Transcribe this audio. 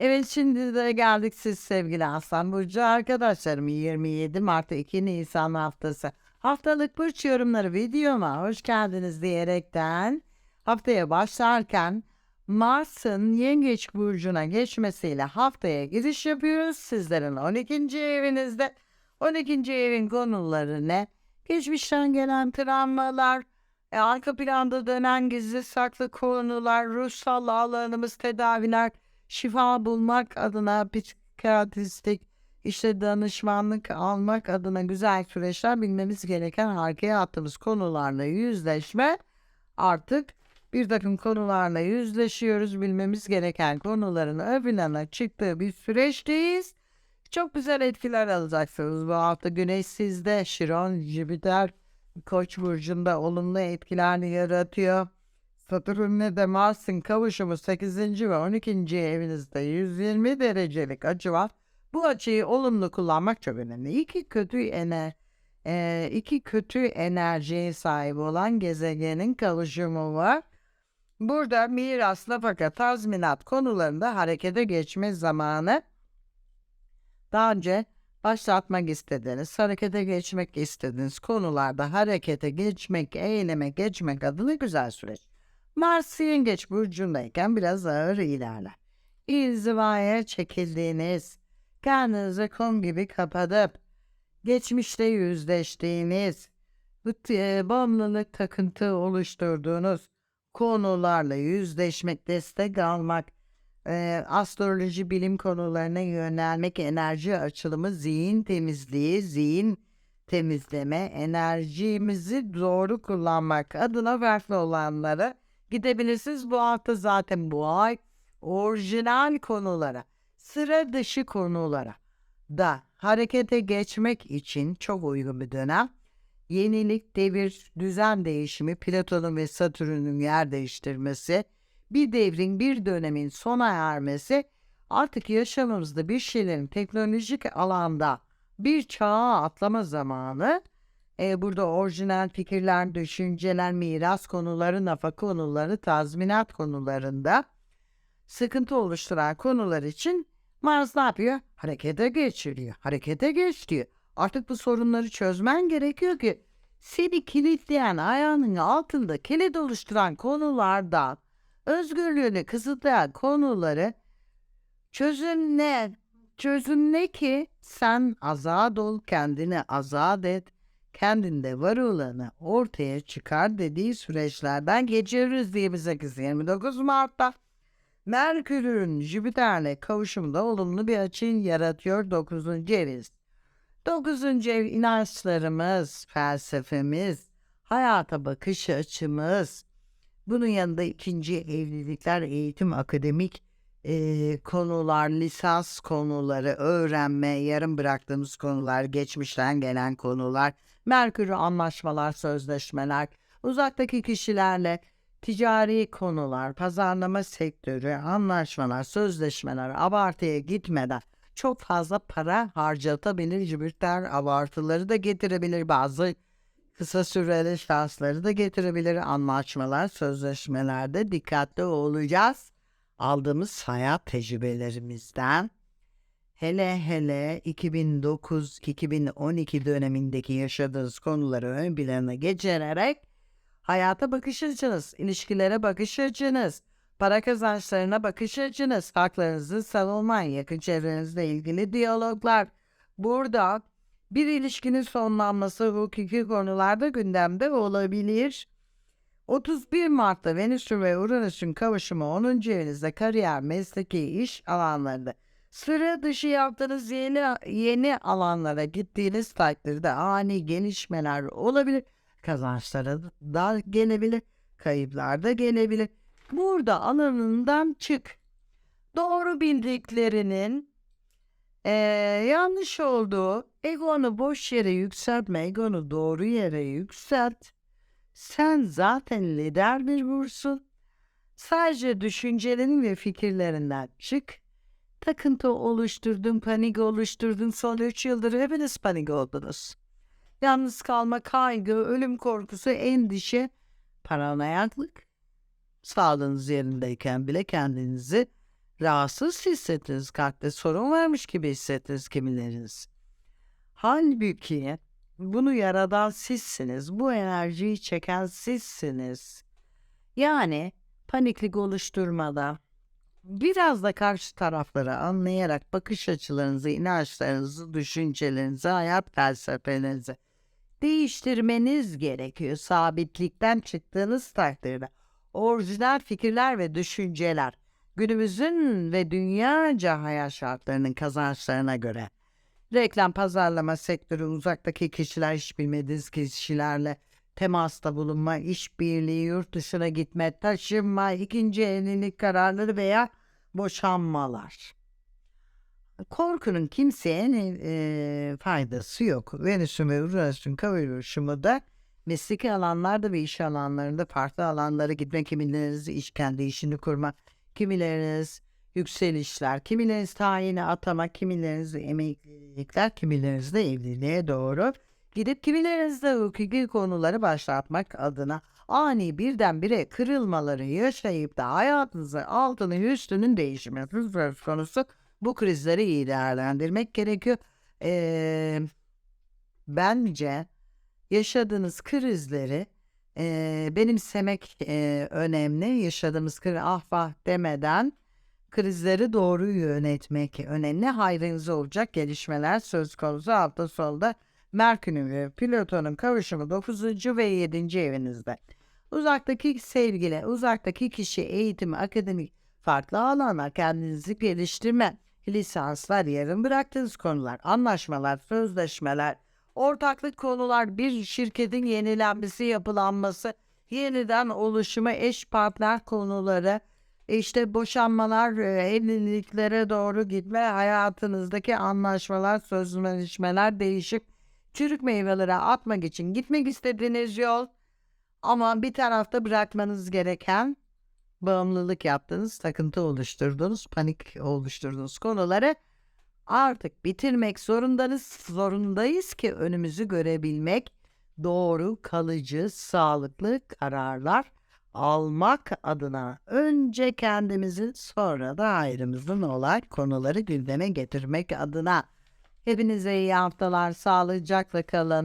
Evet şimdi de geldik siz sevgili Aslan Burcu arkadaşlarım 27 Mart 2 Nisan haftası. Haftalık burç yorumları videoma hoş geldiniz diyerekten haftaya başlarken Mars'ın Yengeç Burcu'na geçmesiyle haftaya giriş yapıyoruz. Sizlerin 12. evinizde 12. evin konuları ne? Geçmişten gelen travmalar, e, arka planda dönen gizli saklı konular, ruhsal alanımız tedaviler, şifa bulmak adına psikiyatristik işte danışmanlık almak adına güzel süreçler bilmemiz gereken arkaya attığımız konularla yüzleşme artık bir takım konularla yüzleşiyoruz. Bilmemiz gereken konuların ön çıktığı bir süreçteyiz. Çok güzel etkiler alacaksınız bu hafta. Güneş sizde, Şiron, Jüpiter, Koç burcunda olumlu etkiler yaratıyor. Satürn'le de Mars'ın kavuşumu 8. ve 12. evinizde 120 derecelik açı var. Bu açıyı olumlu kullanmak çok önemli. İki kötü ener e, iki kötü enerjiye sahip olan gezegenin kavuşumu var. Burada miras, nafaka, tazminat konularında harekete geçme zamanı. Daha önce başlatmak istediğiniz, harekete geçmek istediğiniz konularda harekete geçmek, eyleme geçmek adına güzel süreç. Mars Yengeç burcundayken biraz ağır ilerler. İnzivaya çekildiğiniz, kendinizi kum gibi kapatıp, geçmişte yüzleştiğiniz, e, bağımlılık takıntı oluşturduğunuz konularla yüzleşmek, destek almak, e, astroloji bilim konularına yönelmek, enerji açılımı, zihin temizliği, zihin temizleme, enerjimizi doğru kullanmak adına farklı olanlara gidebilirsiniz. Bu hafta zaten bu ay orijinal konulara, sıra dışı konulara da harekete geçmek için çok uygun bir dönem. Yenilik, devir, düzen değişimi, Platon'un ve Satürn'ün yer değiştirmesi, bir devrin, bir dönemin sona ermesi artık yaşamımızda bir şeylerin teknolojik alanda bir çağa atlama zamanı. E, burada orijinal fikirler, düşünceler, miras konuları, nafa konuları, tazminat konularında sıkıntı oluşturan konular için Mars ne yapıyor? Harekete geçiriyor. Harekete geç diyor. Artık bu sorunları çözmen gerekiyor ki seni kilitleyen ayağının altında kilit oluşturan konulardan özgürlüğünü kısıtlayan konuları çözümle çözümle ki sen azad ol kendini azat et kendinde var olanı ortaya çıkar dediği süreçlerden geçiyoruz diye bize 29 Mart'ta Merkür'ün Jüpiter'le kavuşumda olumlu bir açı yaratıyor 9. eviz. 9. ev inançlarımız, felsefemiz, hayata bakış açımız, bunun yanında ikinci evlilikler, eğitim, akademik e, konular, lisans konuları, öğrenme, yarım bıraktığımız konular, geçmişten gelen konular, Merkür anlaşmalar, sözleşmeler, uzaktaki kişilerle ticari konular, pazarlama sektörü, anlaşmalar, sözleşmeler abartıya gitmeden çok fazla para harcatabilir. Jüpiter abartıları da getirebilir. Bazı kısa süreli şansları da getirebilir. Anlaşmalar, sözleşmelerde dikkatli olacağız. Aldığımız hayat tecrübelerimizden hele hele 2009-2012 dönemindeki yaşadığınız konuları ön plana geçirerek hayata bakış açınız, ilişkilere bakış açınız, para kazançlarına bakış açınız, haklarınızı savunma, yakın çevrenizle ilgili diyaloglar. Burada bir ilişkinin sonlanması hukuki konularda gündemde olabilir. 31 Mart'ta Venüs ve Uranüs'ün kavuşumu 10. evinizde kariyer, mesleki, iş alanlarında sıra dışı yaptığınız yeni, yeni alanlara gittiğiniz takdirde ani gelişmeler olabilir. Kazançlara da gelebilir, kayıplar da gelebilir. Burada alanından çık. Doğru bildiklerinin ee, yanlış olduğu egonu boş yere yükseltme, egonu doğru yere yükselt. Sen zaten lider bir bursun. Sadece düşüncelerin ve fikirlerinden çık. Takıntı oluşturdun, panik oluşturdun. Son üç yıldır hepiniz panik oldunuz. Yalnız kalma, kaygı, ölüm korkusu, endişe, paranoyaklık. Sağlığınız yerindeyken bile kendinizi rahatsız hissettiniz. Kalpte sorun varmış gibi hissettiniz kimileriniz. Halbuki bunu yaradan sizsiniz. Bu enerjiyi çeken sizsiniz. Yani paniklik oluşturmadan biraz da karşı tarafları anlayarak bakış açılarınızı, inançlarınızı, düşüncelerinizi, hayat felsefenizi değiştirmeniz gerekiyor. Sabitlikten çıktığınız takdirde orijinal fikirler ve düşünceler günümüzün ve dünyaca hayat şartlarının kazançlarına göre reklam pazarlama sektörü uzaktaki kişiler hiç bilmediğiniz kişilerle temasta bulunma, işbirliği, yurt dışına gitme, taşınma, ikinci evlilik kararları veya boşanmalar. Korkunun kimseye e, faydası yok. Venüs'ün ve Uranüs'ün kavuşumu da mesleki alanlarda ve iş alanlarında farklı alanlara gitme, kimileriniz iş kendi işini kurma, kimileriniz yükselişler, kimileriniz tayini atama, kimileriniz emeklilikler, kimileriniz de evliliğe doğru gidip kimileriniz de hukuki konuları başlatmak adına ani birdenbire kırılmaları yaşayıp da hayatınızı altını üstünün değişimi söz konusu bu krizleri iyi değerlendirmek gerekiyor. Ee, bence yaşadığınız krizleri eee, benimsemek eee, önemli. Yaşadığımız kriz ah vah demeden krizleri doğru yönetmek önemli. Hayrınıza olacak gelişmeler söz konusu hafta sonunda Merkür'ün ve Plüton'un kavuşumu 9. ve 7. evinizde. Uzaktaki sevgili, uzaktaki kişi, eğitim, akademik, farklı alanlar, kendinizi geliştirme, lisanslar, yarım bıraktığınız konular, anlaşmalar, sözleşmeler, ortaklık konular, bir şirketin yenilenmesi, yapılanması, yeniden oluşumu, eş partner konuları, işte boşanmalar, e, evliliklere doğru gitme, hayatınızdaki anlaşmalar, sözleşmeler, değişik çürük meyvelere atmak için gitmek istediğiniz yol. Ama bir tarafta bırakmanız gereken bağımlılık yaptığınız, takıntı oluşturduğunuz, panik oluşturduğunuz konuları. Artık bitirmek zorundayız, zorundayız ki önümüzü görebilmek, doğru, kalıcı, sağlıklı kararlar almak adına önce kendimizin sonra da ayrımızın olay konuları gündeme getirmek adına. Hepinize iyi haftalar, sağlıcakla kalın.